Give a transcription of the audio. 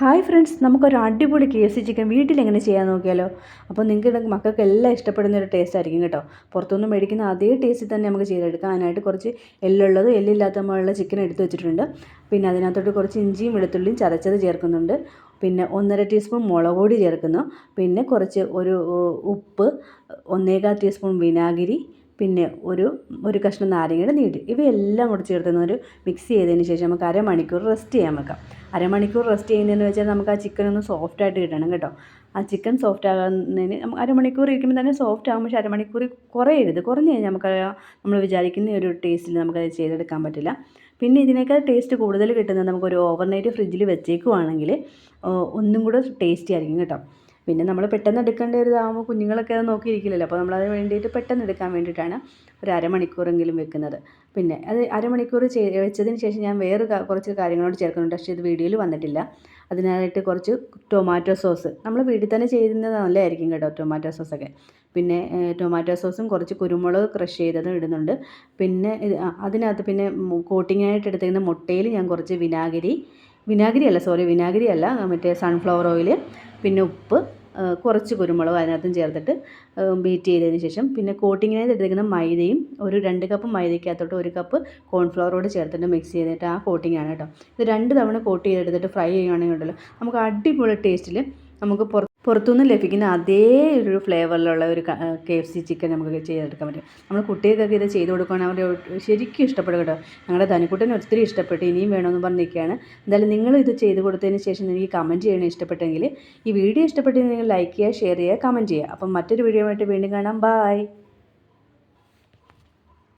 Hi friends നമുക്കൊരു അടിപൊളി K C chicken വീട്ടിൽ എങ്ങനെ ചെയ്യാൻ നോക്കിയാലോ? അപ്പോൾ നിങ്ങൾക്ക് മക്കൾക്ക് എല്ലാം ഇഷ്ടപ്പെടുന്ന ഒരു ടേസ്റ്റ് ആയിരിക്കും കേട്ടോ. പുറത്തുനിന്ന് മേടിക്കുന്ന അതേ ടേസ്റ്റിൽ തന്നെ നമുക്ക് ചെയ്തെടുക്കാം. അതിനായിട്ട് കുറച്ച് എല്ലുള്ളത് എല്ലില്ലാത്തമുള്ള ചിക്കൻ എടുത്തു വെച്ചിട്ടുണ്ട്. പിന്നെ അതിനകത്തോട്ട് കുറച്ച് ഇഞ്ചിയും വെളുത്തുള്ളിയും ചതച്ചത് ചേർക്കുന്നുണ്ട്. പിന്നെ ഒന്നര ടീസ്പൂൺ മുളക് പൊടി ചേർക്കുന്നു. പിന്നെ കുറച്ച് ഒരു ഉപ്പ് ഒന്നേകാൽ ടീസ്പൂൺ വിനാഗിരി പിന്നെ ഒരു ഒരു കഷ്ണം നാരങ്ങയുടെ നീര്. ഇവയെല്ലാം കൂടി ചേർത്തുന്ന ഒരു മിക്സ് ചെയ്തതിന് ശേഷം നമുക്ക് അരമണിക്കൂർ റെസ്റ്റ് ചെയ്യാൻ വെക്കാം. അരമണിക്കൂർ റെസ്റ്റ് ചെയ്യുന്നതെന്ന് വെച്ചാൽ നമുക്ക് ആ ചിക്കൻ ഒന്ന് സോഫ്റ്റ് ആയിട്ട് കിട്ടണം കേട്ടോ. ആ ചിക്കൻ സോഫ്റ്റ് ആകുന്നതിന് അരമണിക്കൂർ ഇരിക്കുമ്പോൾ തന്നെ സോഫ്റ്റ് ആകും. പക്ഷേ അരമണിക്കൂർ കുറയരുത് കുറഞ്ഞ് കഴിഞ്ഞാൽ നമുക്ക് നമ്മൾ വിചാരിക്കുന്ന ഒരു ടേസ്റ്റിൽ നമുക്കത് ചെയ്തെടുക്കാൻ പറ്റില്ല. പിന്നെ ഇതിനേക്കാൾ ടേസ്റ്റ് കൂടുതൽ കിട്ടുന്നത് നമുക്കൊരു ഓവർനൈറ്റ് ഫ്രിഡ്ജിൽ വെച്ചേക്കുവാണെങ്കിൽ ഒന്നും കൂടെ ടേസ്റ്റി ആയിരിക്കും കേട്ടോ. പിന്നെ നമ്മൾ പെട്ടെന്ന് എടുക്കേണ്ട ഒരു ഇതാകുമ്പോൾ കുഞ്ഞുങ്ങളൊക്കെ അത് നോക്കിയിരിക്കില്ലല്ലോ. അപ്പോൾ നമ്മളത് വേണ്ടിയിട്ട് പെട്ടെന്ന് എടുക്കാൻ വേണ്ടിയിട്ടാണ് ഒരു അരമണിക്കൂറെങ്കിലും വെക്കുന്നത്. പിന്നെ അത് അരമണിക്കൂർ വെച്ചതിന് ശേഷം ഞാൻ വേറെ കുറച്ച് കാര്യങ്ങളോട് ചേർക്കുന്നുണ്ട്. പക്ഷേ ഇത് വീഡിയോയിൽ വന്നിട്ടില്ല. അതിനായിട്ട് കുറച്ച് ടൊമാറ്റോ സോസ്. നമ്മൾ വീട്ടിൽ തന്നെ ചെയ്യുന്നത് നല്ലതായിരിക്കും കേട്ടോ ടൊമാറ്റോ സോസൊക്കെ. പിന്നെ ടൊമാറ്റോ സോസും കുറച്ച് കുരുമുളക് ക്രഷ് ചെയ്തതും ഇടുന്നുണ്ട്. പിന്നെ അതിനകത്ത് പിന്നെ കോട്ടിങ്ങായിട്ട് എടുത്തിരിക്കുന്ന മുട്ടയിൽ ഞാൻ കുറച്ച് വിനാഗിരി വിനാഗിരി അല്ല സോറി വിനാഗിരി അല്ല മറ്റേ സൺഫ്ലവർ ഓയിൽ പിന്നെ ഉപ്പ് കുറച്ച് കുരുമുളക് അതിനകത്തും ചേർത്തിട്ട് ബീറ്റ് ചെയ്തതിന് ശേഷം പിന്നെ കോട്ടിങ്ങിനായി എടുത്തിരിക്കുന്ന മൈദയും ഒരു രണ്ട് കപ്പ് മൈദയ്ക്കകത്തോട്ട് ഒരു കപ്പ് കോൺഫ്ലവറോട് ചേർത്തിട്ട് മിക്സ് ചെയ്തിട്ട് ആ കോട്ടിങ്ങാണ് കേട്ടോ. ഇത് രണ്ട് തവണ കോട്ട് ചെയ്തെടുത്തിട്ട് ഫ്രൈ ചെയ്യുകയാണെങ്കിൽ ഉണ്ടല്ലോ. നമുക്ക് അടിപൊളി ടേസ്റ്റിൽ നമുക്ക് പുറത്ത് പുറത്തുനിന്ന് ലഭിക്കുന്ന അതേ ഒരു ഫ്ലേവറിലുള്ള ഒരു കെ എഫ് സി ചിക്കൻ നമുക്ക് ചെയ്തെടുക്കാൻ പറ്റും. നമ്മൾ കുട്ടികൾക്കൊക്കെ ഇത് ചെയ്ത് കൊടുക്കുകയാണെങ്കിൽ അവർ ശരിക്കും ഇഷ്ടപ്പെടും കേട്ടോ. ഞങ്ങളുടെ ധനിക്കുട്ടന് ഒത്തിരി ഇഷ്ടപ്പെട്ടു ഇനിയും വേണമെന്ന് പറഞ്ഞിരിക്കുകയാണ്. എന്തായാലും നിങ്ങൾ ഇത് ചെയ്ത് കൊടുത്തതിന് ശേഷം എനിക്ക് കമന്റ് ചെയ്യണം ഇഷ്ടപ്പെട്ടെങ്കിൽ. ഈ വീഡിയോ ഇഷ്ടപ്പെട്ടെങ്കിൽ നിങ്ങൾ ലൈക്ക് ചെയ്യുക ഷെയർ ചെയ്യുക കമന്റ് ചെയ്യുക. അപ്പം മറ്റൊരു വീഡിയോ ആയിട്ട് വീണ്ടും കാണാം. ബായ്